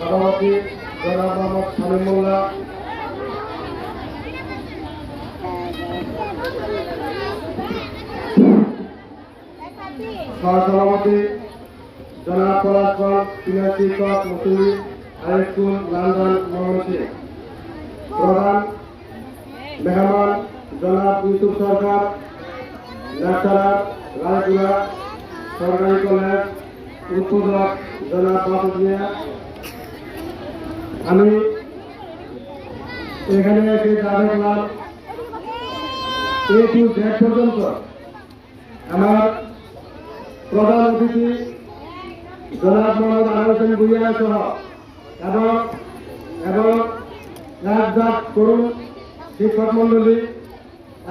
সভাপতি জনাব মোহাম্মদ সালিমুল্লাহ সহসভাপতি জনাব লন্ডন ময়মনসিংহ প্রধান মেহমান জনাব ইউসুফ সরকার লেকচারার রায়পুরা সরকারি কলেজ উদ্বোধক মাসুদ মিয়া আমি এখানে এসে যা দেখলাম এ টু জেড পর্যন্ত আমার প্রধান অতিথি জনাব মোহাম্মদ হোসেন ভুইয়া সহ এবং এবং রাজদাস করুন শিক্ষক মন্ডলী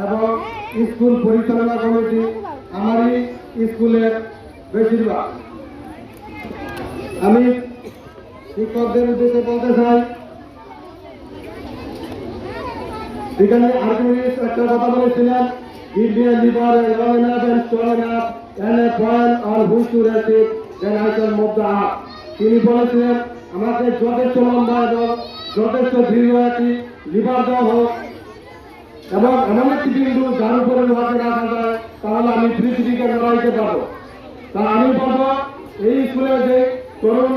এবং স্কুল পরিচালনা কমিটি আমারই স্কুলের বেশিরভাগ আমি শিক্ষকদের উদ্দেশ্যে বলতে চাই আর্কিমিডিস একটা কথা বলেছিলেন. তিনি বলেছিলেন, আমাকে যথেষ্ট লম্বা এবং যথেষ্ট দৃঢ় একটি লিভার দেওয়া হোক এবং এমন একটি বিন্দু যার উপরে লোহাকে রাখা যায় তাহলে আমি পৃথিবীকে লড়াইতে পারব? তা আমি বলব এই স্কুলে যে তরুণ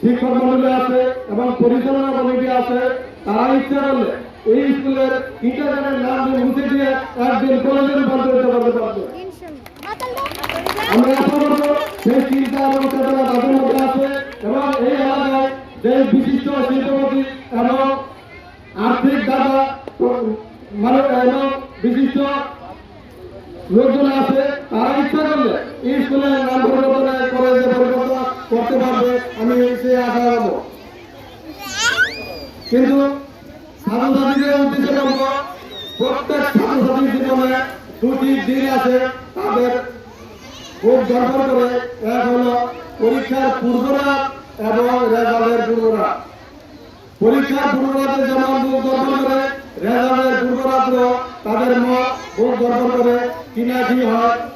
শিক্ষক মন্ডলী আছে এবং পরিচালনা কমিটি আছে তারা ইচ্ছা করলে এই স্কুলের টিচারের নাম দিয়ে মুছে দিয়ে একদিন কলেজে রূপান্তরিত করতে পারবে আমরা আশা করব সেই চিন্তা এবং চেতনা তাদের মধ্যে আছে এবং এই এলাকায় যে বিশিষ্ট শিল্পপতি এবং আর্থিক দাতা মানে এবং বিশিষ্ট লোকজন আছে তারা ইচ্ছা স্কুলের নাম পরিবর্তন করে পরিবর্তন করতে পারবে, আমি সে আশা রাখব। কিন্তু ছাত্রছাত্রীদের উদ্দেশ্যে বলব, প্রত্যেক ছাত্রছাত্রীর জীবনে দুটি দিন আছে তাদের খুব দরকার করে, এক হলো পরীক্ষার পূর্বরাত এবং রেজাল্টের পূর্বরাত। পরীক্ষার পূর্বরাতে যেমন বুক দর্পণ করে, রেজাল্টের পূর্বরাত্র তাদের মত বুক দর্পণ করে কিনা কি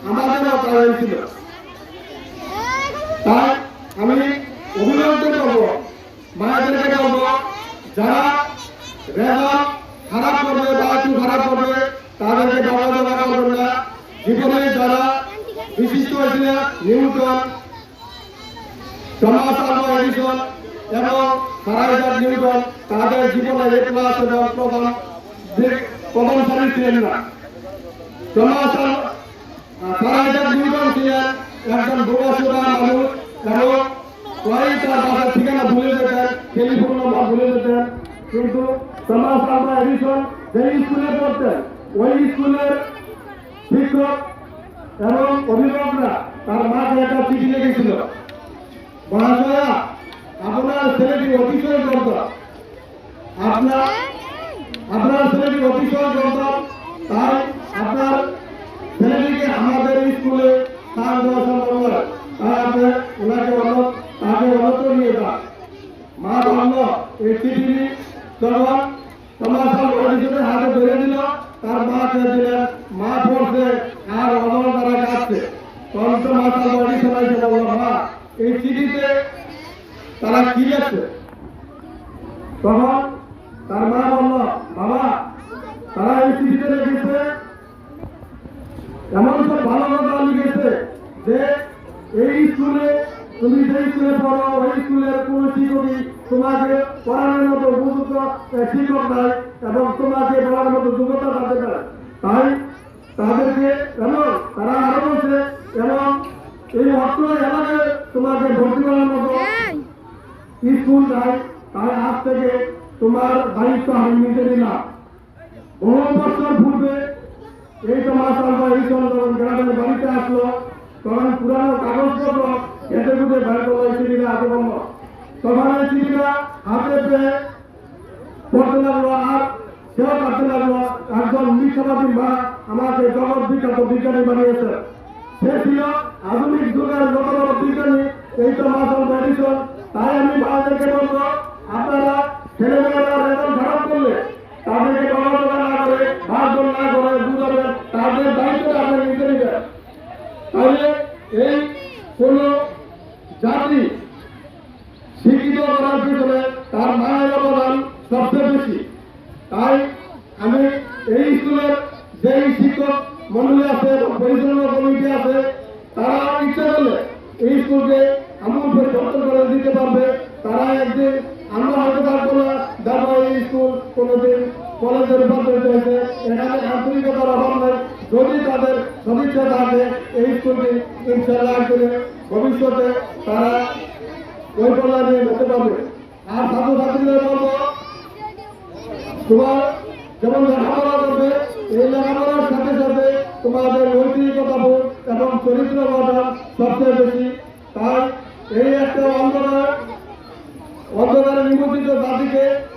আমাদেরও তা হয়েছিল তাই আমি অভিভাবকদের বলব মায়েদেরকে বলব, যারা রেজাল্ট খারাপ করবে বা একটু খারাপ করবে, তাদেরকে বাবা দেওয়া করবেন না। জীবনে যারা বিশিষ্ট হয়েছিলেন নিউটন, টমাস এডিসন এবং সারাইজার নিউটন, তাদের জীবনে এ ক্লাস এবং প্রথম সারি ছিলেন না। টমাস সারাইজার নিউটন ছিলেন, একজন প্রবাসীরা মানুষ এবং বাসার ঠিকানা ভুলে যেতেন টেলিফোন নম্বর ভুলে যেতেন কিন্তু টমাস আলভা এডিসন যে স্কুলে পড়তেন, ওই স্কুলের শিক্ষক এবং অভিভাবকরা তার মাকে একটা চিঠি লিখেছিল। মহাশয়া আপনার ছেলেটি অতিশয় গর্ব আপনার আপনার ছেলেটি অতিশয় গর্ব তাই আপনার ছেলেটিকে আমাদের স্কুলে নয় তাই ওনাকে অন্য তাকে মা বলল, এই চিঠি তখন তোমার সব হাতে ধরে দিল তার মা মা পড়ছে আর তারা কাটছে তখন তো মা তার বলল, মা, এই চিঠিতে তারা কি লিখছে? তখন তার মা বলল বাবা তারা এই চিঠিতে লিখেছে এমন সব ভালো কথা লিখেছে যে এই স্কুলে, তুমি যে স্কুলে পড়ো, ওই স্কুলের কোন শিক্ষকই তোমাকে পড়ানোর মতো উপযুক্ত শিক্ষক নাই এবং তোমাকে পড়ানোর মতো যোগ্যতা তাদের নাই। তাই তাদেরকে এবং তারা আরও বলছে, এবং এই অর্থ এলাকায় তোমাকে ভর্তি করার মতো স্কুল নাই, তাই আজ থেকে তোমার দায়িত্ব আমি নিতে নিলাম বহু বছর পূর্বে এই তো মাসাল বা এই যখন গ্রামের বাড়িতে আসলো। তখন পুরানো কাগজপত্র ঘেটে ঘুটে বের করল চিঠিটা হাতে বলল তখন এই চিঠিটা হাতে পেয়ে পড়তে লাগল আর সেও কাটতে লাগল। একজন মিথ্যাবাদী মা আমাকে জগৎ বিখ্যাত বিজ্ঞানী বানিয়েছে। সে ছিল আধুনিক যুগের যত বিজ্ঞানী, এই তো মাসাল তাই আমি বাবাদেরকে বলব, আপনারা ছেলেমেয়েরা রেজাল্ট খারাপ করলে তাদেরকে বলাচলা না করে ভাষণ না করে বুঝাবেন তাদের দায়িত্বটা আপনি নিতে নেবেন তাহলে এই কোন জাতি শিক্ষিত করার পিছনে তার মায়ের অবদান সবচেয়ে বেশি তাই আমি এই স্কুলের যেই শিক্ষক মন্ডলী আছে পরিচালনা কমিটি আছে তারা ইচ্ছা করলে এই স্কুলকে এমন পরিবর্তন করে দিতে পারবে তারা একদিন আমরা হয়তো থাকব না দেখো এই স্কুল কোনোদিন কলেজে রূপান্তরিত হয়েছে এখানে আন্তরিকতার অভাব নেই যদি তাদের সদিচ্ছা থাকে এই স্কুলটি। ইনশাল্লাহ একদিনে ভবিষ্যতে তারা ওই পর্যায়ে নিয়ে যেতে পারবে। আর ছাত্রছাত্রীদের বলব তোমার যেমন লেখাপড়া করবে, এই লেখাপড়ার সাথে সাথে তোমাদের নৈতিকতা বোধ এবং চরিত্র গঠন সবচেয়ে বেশি। তাই এই একটা অন্ধকার অন্ধকারে নিমন্ত্রিত জাতিকে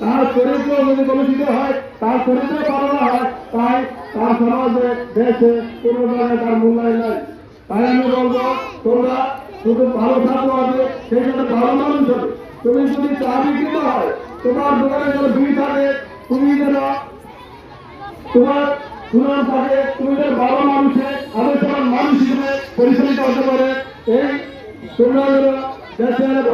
তার চরিত্র যদি কলুষিত হয়, তার চরিত্র ভালো হয়, তাই তার সমাজে, দেশে কোনো জায়গায় তার মূল্যায়ন নাই। তাই আমি বলব, তোমরা শুধু ভালো থাকব হবে সেই সাথে ভালো মানুষ হবে। তুমি যদি চা বিক্রিত হয়, তোমার দোকানে যেন ভিড় থাকে, তুমি যেন তোমার সুনাম থাকে, তুমি যেন ভালো মানুষে আদর্শ মানুষ হিসেবে পরিচালিত হতে পারে। এই তোমরা যেন দেশের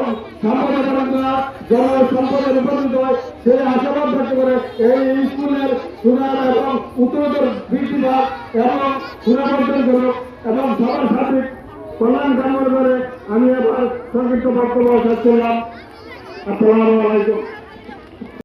এবং সাম্প্রদায়িকরা জন সম্পদে রূপান্তরিত হয়, সেই আশাবাদ ব্যক্ত করে এই স্কুলের সুনাম এবং উত্তরোত্তর বৃদ্ধি পাক এবং সুনাম অর্জন করুক এবং সবার সাথে কল্যাণ কামনা করে আমি আবার সংক্ষিপ্ত বক্তব্য শেষ আসসালামু আলাইকুম।